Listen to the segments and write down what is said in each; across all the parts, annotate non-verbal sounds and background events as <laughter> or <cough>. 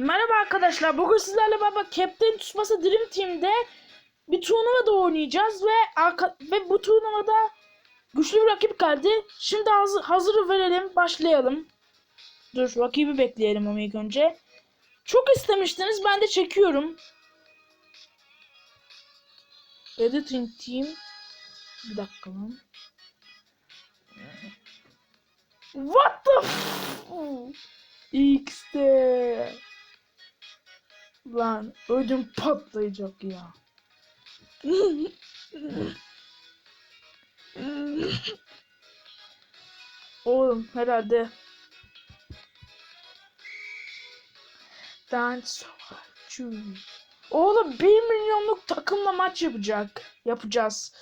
Merhaba arkadaşlar. Bugün sizlerle beraber Captain Tsubasa Dream Team'de bir turnuvada oynayacağız ve arka ve bu turnuvada güçlü bir rakip geldi. Şimdi hazır, hazırı verelim, başlayalım. Dur, rakibi bekleyelim ama ilk önce. Çok istemiştiniz, ben de çekiyorum. Editing Team. Bir dakika lan. What the f- X'de. Lan ödüm patlayacak ya. Oğlum herhalde. Dance Oğlum 1 milyonluk takımla maç yapacak. Yapacağız.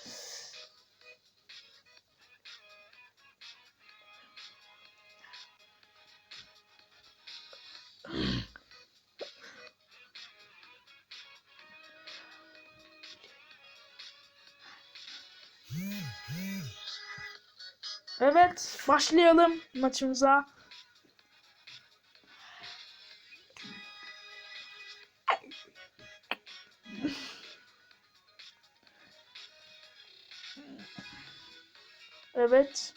Evet, başlayalım maçımıza. Evet.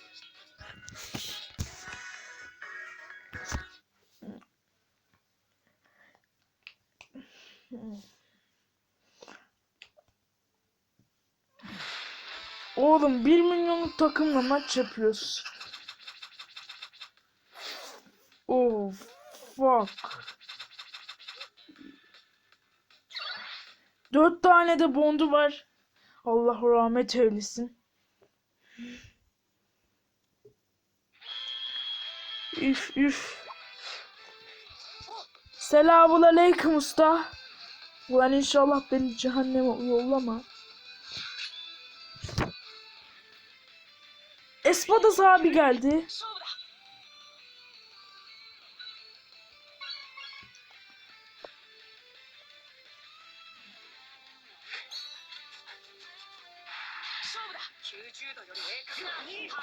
Oğlum 1 milyonluk takımla maç yapıyoruz. Oh fuck. Dört tane de bondu var. Allah rahmet eylesin. Üf üf. Selamun aleyküm usta. Ulan inşallah beni cehenneme yollama. Espadas abi geldi.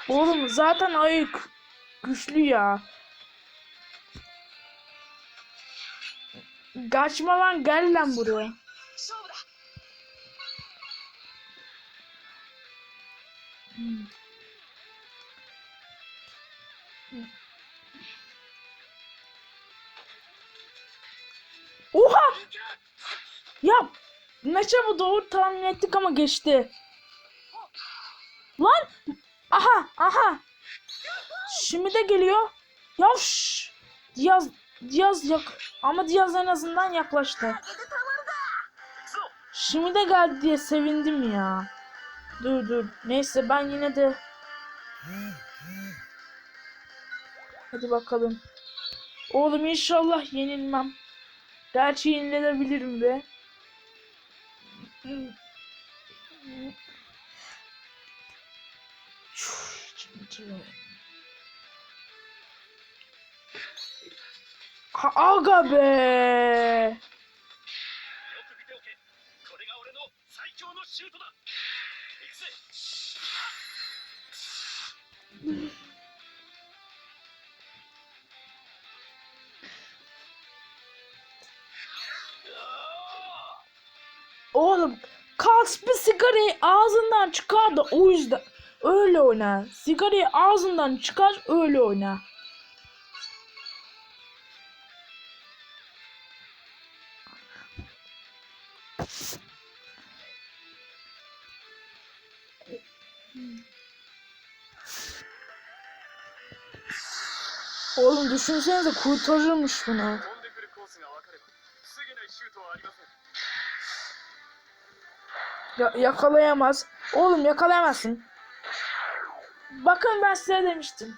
Oğlum zaten ayık güçlü ya. Kaçma lan gel lan buraya. Hmm. Oha! Ya matchup'ı doğru tahmin ettik ama geçti. Lan! Aha! Aha! Şimdi de geliyor. Ya şş! Diaz, Diaz yak ama Diaz en azından yaklaştı. Şimdi de geldi diye sevindim ya. Dur dur. Neyse ben yine de Hadi bakalım. Oğlum inşallah yenilmem. Gerçi yenilenebilirim be. Ha, aga be. Bir sigarayı ağzından çıkar da o yüzden öyle oyna. Sigarayı ağzından çıkar öyle oyna. Oğlum düşünsenize kurtarırmış bunu. Ya yakalayamaz. Oğlum yakalayamazsın. Bakın ben size demiştim.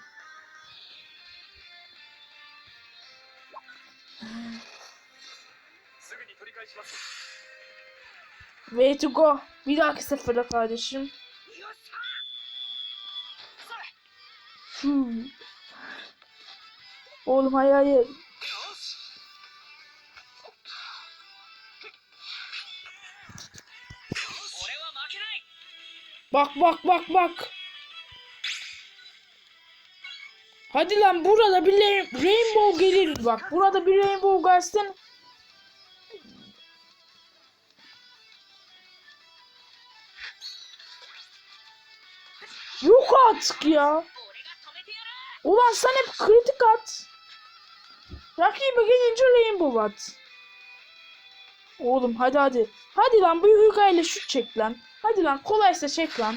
Way to go. Bir dahaki sefere kardeşim. Hmm. Oğlum hayır hayır. Bak bak bak bak. Hadi lan burada bir rainbow gelir. Bak burada bir rainbow gelsin. Yok artık ya. Ulan sen hep kritik at. Rakibe gelince rainbow at. Oğlum hadi hadi. Hadi lan bu hükayla şut çek lan. Hadi lan kolaysa çek lan.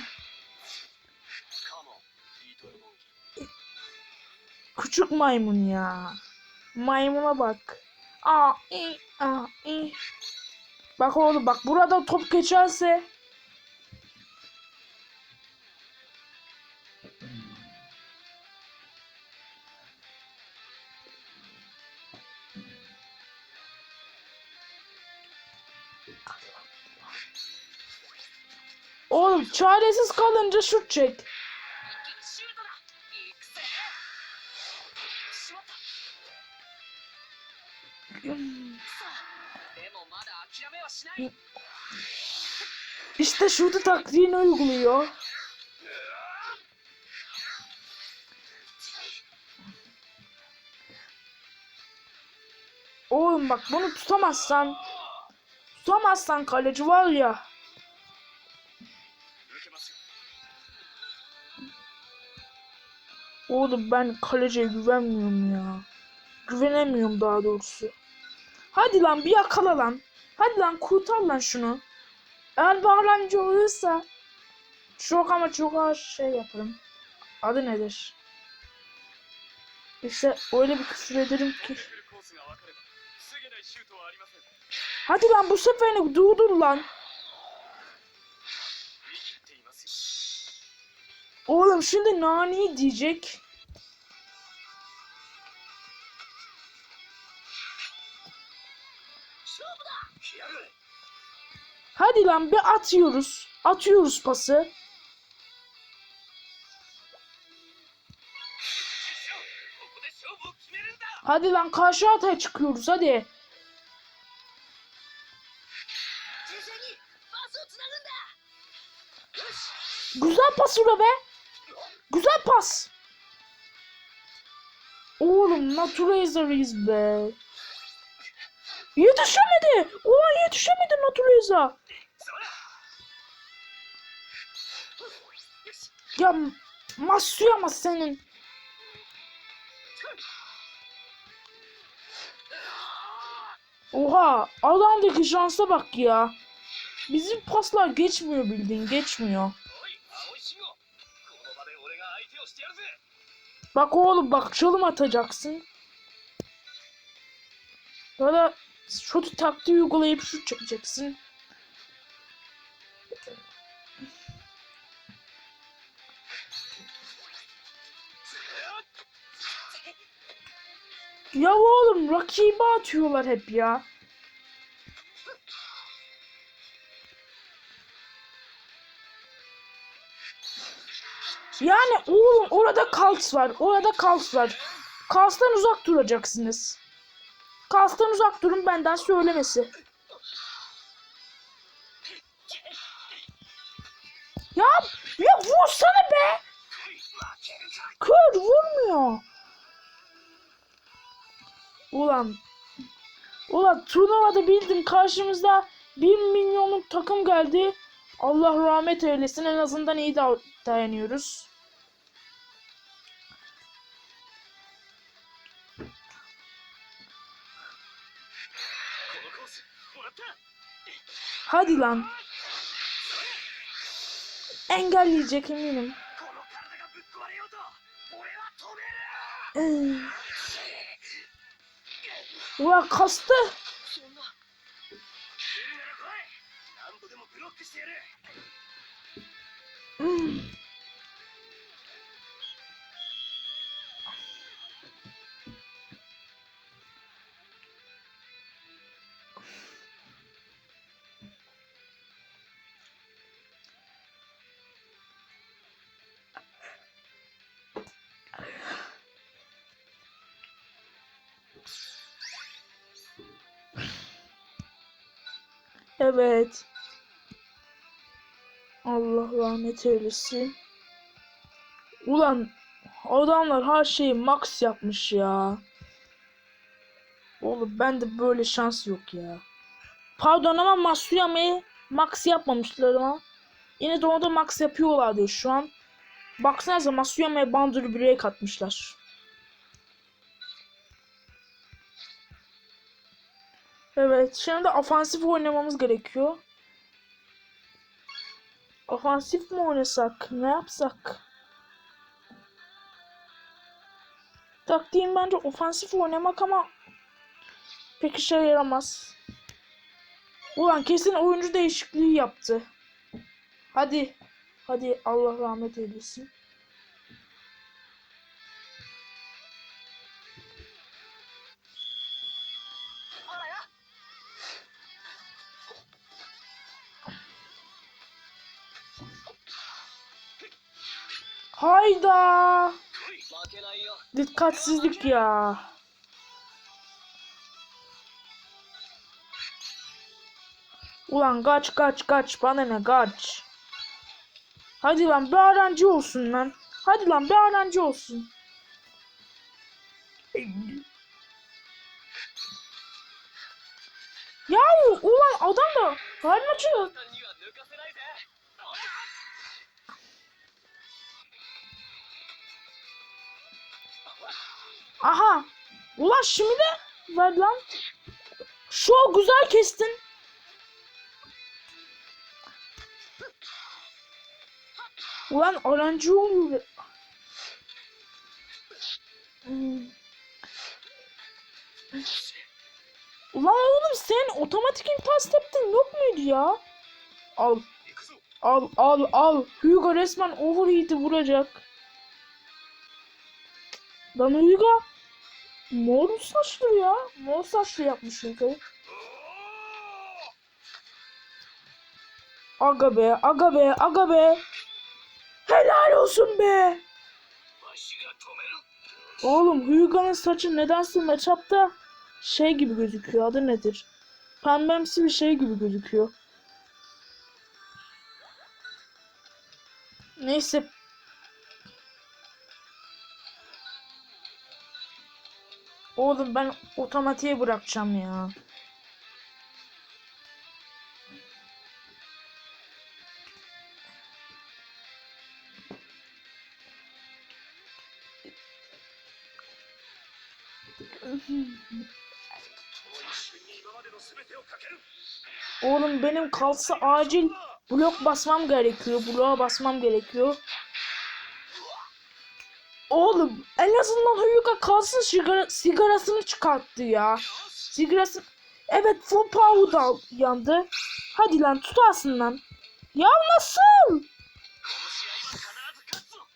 Küçük maymun ya. Maymuna bak. Aa, i, aa, i. Bak oğlum bak burada top geçerse Oğlum çaresiz kalınca şut çek. İşte şurada taktiğini uyguluyor. Oğlum bak bunu tutamazsan tutamazsan kaleci var ya Oğlum ben kaleciye güvenmiyorum ya. Güvenemiyorum daha doğrusu. Hadi lan bir yakala lan. Hadi lan kurtar lan şunu. Eğer bağlancı olursa çok ama çok ağır şey yaparım. Adı nedir? İşte öyle bir küfür ederim ki. Hadi lan bu seferini durdur lan. Oğlum şimdi nani diyecek. Hadi lan bir atıyoruz. Atıyoruz pası. Hadi lan karşı ataya çıkıyoruz hadi. Güzel pas ula be. Güzel pas. Oğlum Naturalizer'ıyız be. Yetişemedi. Ulan yetişemedi Naturalizer'a. Ya Masuya ama senin. Oha adamdaki şansa bak ya. Bizim paslar geçmiyor bildiğin geçmiyor. Bak oğlum bak çalım atacaksın. Ya da şutu taktiği uygulayıp şut çekeceksin. Ya oğlum rakibi atıyorlar hep ya. Yani oğlum orada Kals var. Orada Kals var. Kals'tan uzak duracaksınız. Kals'tan uzak durun benden söylemesi. Ya ya vursana be. Kır vurmuyor. Ulan. Ulan turnuvada bildim karşımızda 1 milyonluk takım geldi. Allah rahmet eylesin en azından iyi dayanıyoruz. Hadi lan. Engelleyecek eminim. うわ貸したうん。Evet. Allah rahmet eylesin. Ulan adamlar her şeyi max yapmış ya. Oğlum ben de böyle şans yok ya. Pardon ama Masuyama'yı max yapmamışlar ama. Yine de orada max yapıyorlardı şu an. Baksanıza Masuyama'ya Boundary Break atmışlar. Evet, şimdi ofansif oynamamız gerekiyor. Ofansif mi oynasak? Ne yapsak? Taktiğim bence ofansif oynamak ama pek işe yaramaz. Ulan kesin oyuncu değişikliği yaptı. Hadi. Hadi Allah rahmet eylesin. Hayda. Dikkatsizlik ya. Ulan kaç kaç kaç bana ne kaç. Hadi lan bir öğrenci olsun lan. Hadi lan bir öğrenci olsun. Ya ulan adam da her maçı Aha. Ulan şimdi de ver lan. Şu güzel kestin. Ulan orancu oluyor. Ulan oğlum sen otomatik infaz teptin yok muydu ya? Al. Al al al. Hugo resmen overheat'i vuracak. Lan Hugo. Mor saçlı ya. Mor saçlı yapmış çünkü. Aga be, aga be, aga be. Helal olsun be. Oğlum Hyuga'nın saçı nedense matchup'ta şey gibi gözüküyor. Adı nedir? Pembemsi bir şey gibi gözüküyor. Neyse Oğlum ben otomatiğe bırakacağım ya. Oğlum benim kalsa acil blok basmam gerekiyor. Bloğa basmam gerekiyor. Oğlum en azından Hyuga kalsın sigara, sigarasını çıkarttı ya. Sigarası... Evet full power da yandı. Hadi lan tutarsın lan. Ya nasıl?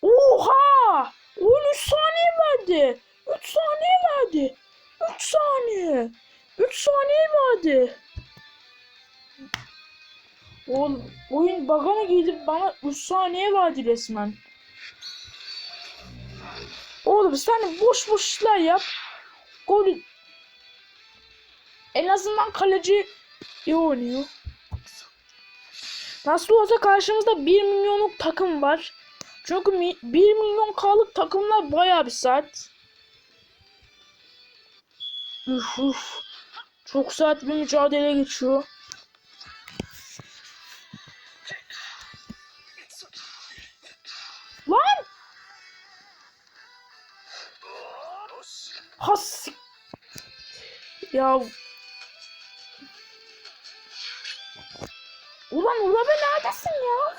Oha! 13 saniye verdi. 3 saniye verdi. 3 saniye. 3 saniye verdi. Oğlum oyun bagana girdi bana 3 saniye verdi resmen. Oğlum sen boş boş işler yap. Gol en azından kaleci iyi oynuyor. Nasıl olsa karşımızda 1 milyonluk takım var. Çünkü mi- 1 milyon K'lık takımlar bayağı bir sert. Üf üf. Çok sert bir mücadele geçiyor. Ya Ulan ulan be neredesin ya?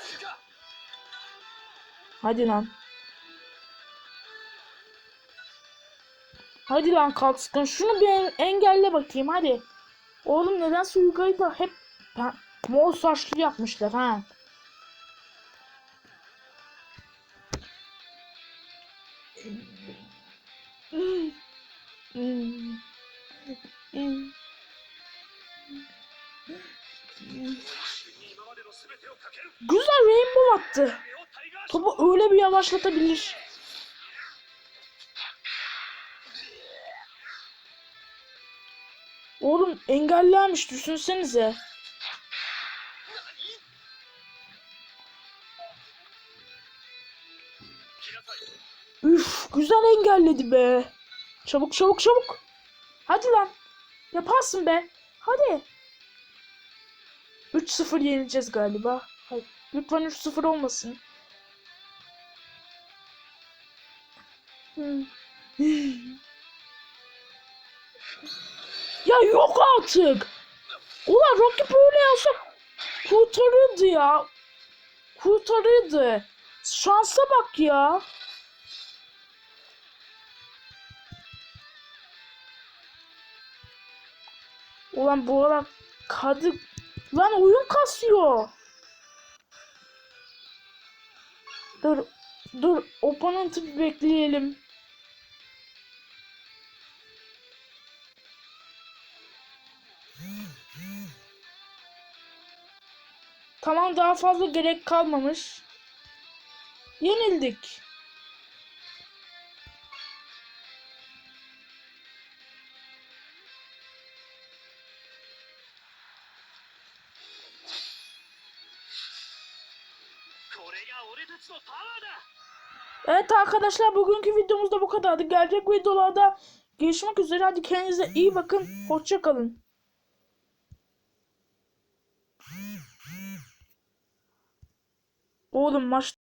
Hadi lan. Hadi lan kalksın. Şunu bir engelle bakayım hadi. Oğlum neden Suiga'yı da hep mor saçlı yapmışlar ha? Güzel rainbow attı. Topu öyle bir yavaşlatabilir. Oğlum engellenmiş düşünsenize. Üf güzel engelledi be. Çabuk çabuk çabuk. Hadi lan. Yaparsın be. Hadi. 3-0 yenileceğiz galiba. Hayır. Lütfen 3-0 olmasın. Hı. <laughs> ya yok artık. Ulan Rocky böyle yapsa kurtarırdı ya. Kurtarırdı. Şansa bak ya. Ulan bu arada kadı... Lan oyun kasıyor. Dur. Dur. Opponent'ı bir bekleyelim. Tamam daha fazla gerek kalmamış. Yenildik. Evet arkadaşlar bugünkü videomuz da bu kadardı. Gelecek videolarda görüşmek üzere. Hadi kendinize iyi bakın. Hoşça kalın. Oğlum maç